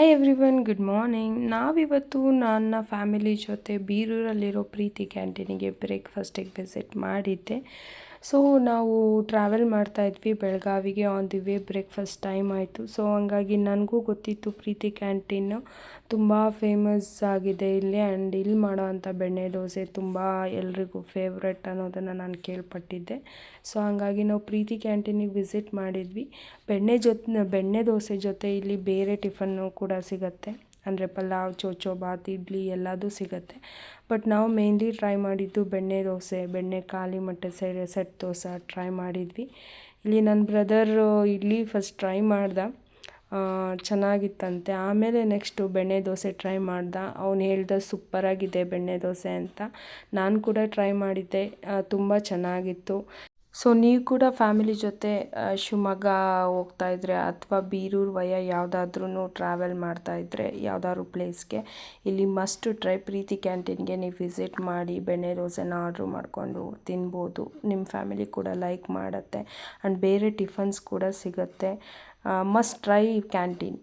Hi everyone good morning ನಾವಿವತ್ತು ನನ್ನ family ಜೊತೆ ಬೀರೂರಲ್ಲಿರೋ ಪ್ರೀತಿ ಕ್ಯಾಂಟೀನಿಗೆ ಬ್ರೇಕ್ಫಾಸ್ಟಿಗೆ ವಿಸಿಟ್ ಮಾಡಿದ್ದೆ. ಸೊ ನಾವು ಟ್ರಾವೆಲ್ ಮಾಡ್ತಾ ಇದ್ವಿ ಬೆಳಗಾವಿಗೆ on the way breakfast time ಆಯಿತು. ಸೊ ಹಂಗಾಗಿ ನನಗೂ ಗೊತ್ತಿತ್ತು ಪ್ರೀತಿ ಕ್ಯಾಂಟೀನು ತುಂಬ ಫೇಮಸ್ ಆಗಿದೆ ಇಲ್ಲಿ ಆ್ಯಂಡ್ ಇಲ್ಲಿ ಮಾಡೋ ಅಂಥ ಬೆಣ್ಣೆ ದೋಸೆ ತುಂಬ ಎಲ್ರಿಗೂ ಫೇವ್ರೆಟ್ ಅನ್ನೋದನ್ನು ನಾನು ಕೇಳ್ಪಟ್ಟಿದ್ದೆ. ಸೊ ಹಂಗಾಗಿ ನಾವು ಪ್ರೀತಿ ಕ್ಯಾಂಟೀನಿಗೆ ವಿಸಿಟ್ ಮಾಡಿದ್ವಿ. ಬೆಣ್ಣೆ ಜೊತೆ, ಬೆಣ್ಣೆ ದೋಸೆ ಜೊತೆ ಇಲ್ಲಿ ಬೇರೆ ಟಿಫನ್ನು ಕೂಡ ಸಿಗುತ್ತೆ. ಅಂದರೆ ಪಲಾವ್, ಚೋಚೋ, ಬಾತ್, ಇಡ್ಲಿ ಎಲ್ಲದೂ ಸಿಗುತ್ತೆ. ಬಟ್ ನಾವು ಮೇಯ್ನ್ಲಿ ಟ್ರೈ ಮಾಡಿದ್ದು ಬೆಣ್ಣೆ ದೋಸೆ, ಬೆಣ್ಣೆ ಖಾಲಿ ಮೊಟ್ಟೆ ಸೈಡ್ ಸೆಟ್ ದೋಸೆ ಟ್ರೈ ಮಾಡಿದ್ವಿ. ಇಲ್ಲಿ ನನ್ನ ಬ್ರದರು ಇಡ್ಲಿ ಫಸ್ಟ್ ಟ್ರೈ ಮಾಡ್ದ. ಚೆನ್ನಾಗಿತ್ತಂತೆ. ಆಮೇಲೆ ನೆಕ್ಸ್ಟು ಬೆಣ್ಣೆ ದೋಸೆ ಟ್ರೈ ಮಾಡ್ದ. ಅವ್ನು ಹೇಳ್ದ ಸೂಪರಾಗಿದೆ ಬೆಣ್ಣೆ ದೋಸೆ ಅಂತ. ನಾನು ಕೂಡ ಟ್ರೈ ಮಾಡಿದ್ದೆ. ತುಂಬ ಚೆನ್ನಾಗಿತ್ತು. ಸೊ ನೀವು ಕೂಡ ಫ್ಯಾಮಿಲಿ ಜೊತೆ ಶಿವಮೊಗ್ಗ ಹೋಗ್ತಾ ಇದ್ದರೆ ಅಥವಾ ಬೀರೂರು ವಯ ಯಾವುದಾದ್ರೂ ಟ್ರಾವೆಲ್ ಮಾಡ್ತಾ ಇದ್ದರೆ ಯಾವುದಾದ್ರು ಪ್ಲೇಸ್ಗೆ ಇಲ್ಲಿ ಮಸ್ಟ್ ಟ್ರೈ ಪ್ರೀತಿ ಕ್ಯಾಂಟೀನ್ಗೆ ನೀವು ವಿಸಿಟ್ ಮಾಡಿ ಬೆಣ್ಣೆ ದೋಸೆನ ಆರ್ಡ್ರ್ ಮಾಡಿಕೊಂಡು ತಿನ್ಬೋದು. ನಿಮ್ಮ ಫ್ಯಾಮಿಲಿ ಕೂಡ ಲೈಕ್ ಮಾಡುತ್ತೆ. ಆ್ಯಂಡ್ ಬೇರೆ ಟಿಫನ್ಸ್ ಕೂಡ ಸಿಗುತ್ತೆ. Must try canteen